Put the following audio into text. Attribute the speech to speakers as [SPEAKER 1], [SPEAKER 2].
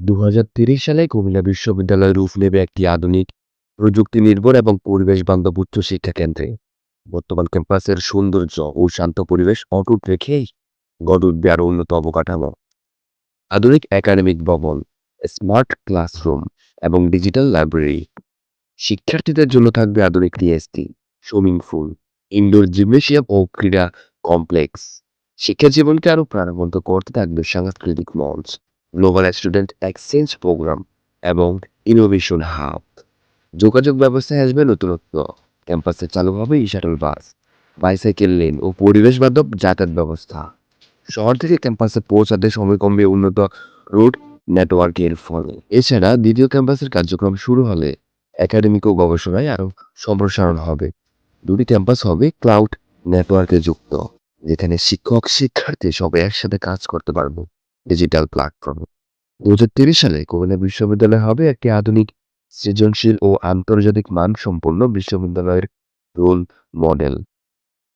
[SPEAKER 1] দু সালে কুমিল্লা বিশ্ববিদ্যালয় রূপ নেবে একটি আধুনিক প্রযুক্তি নির্ভর এবং পরিবেশ বান্ধব উচ্চ শিক্ষা কেন্দ্রে। বর্তমান ক্যাম্পাসের সৌন্দর্য ও শান্ত পরিবেশ অটুট রেখেই গড়ে উঠবে আরও উন্নত অবকাঠামো। আধুনিক একাডেমিক ভবন, স্মার্ট ক্লাসরুম এবং ডিজিটাল লাইব্রেরি। শিক্ষার্থীদের জন্য থাকবে আধুনিক টিএসটি সুইমিং পুল, ইনডোর জিমনেশিয়াম ও ক্রীড়া কমপ্লেক্স। শিক্ষা জীবনকে আরও প্রাণবন্ত করতে থাকবে সাংস্কৃতিক মঞ্চ। গ্লোবাল স্টুডেন্ট এক্সচেঞ্জ প্রোগ্রাম এবং ইনোভেশন হাব যোগাযোগ ব্যবস্থায় আসবে নতুনত্ব। ক্যাম্পাসে চালু হবে e shuttle bus bicycle lane ও পরিবেশ বান্ধব যাতায়াত ব্যবস্থা। শহর থেকে ক্যাম্পাসে পৌঁছাতে সময় কমবে উন্নত রুট নেটওয়ার্কের ফলে। এছাড়া দ্বিতীয় ক্যাম্পাসের কার্যক্রম শুরু হলে একাডেমিক ও গবেষণায় আরও সম্প্রসারণ হবে। দুটি ক্যাম্পাস হবে ক্লাউড নেটওয়ার্কে যুক্ত, যেখানে শিক্ষক শিক্ষার্থী সবাই একসাথে কাজ করতে পারবে। ডিজিটাল প্ল্যাটফর্ম দু সালে কুমিল্লা বিশ্ববিদ্যালয় হবে একটি আধুনিক সৃজনশীল ও আন্তর্জাতিক মানসম্পন্ন বিশ্ববিদ্যালয়ের রোল মডেল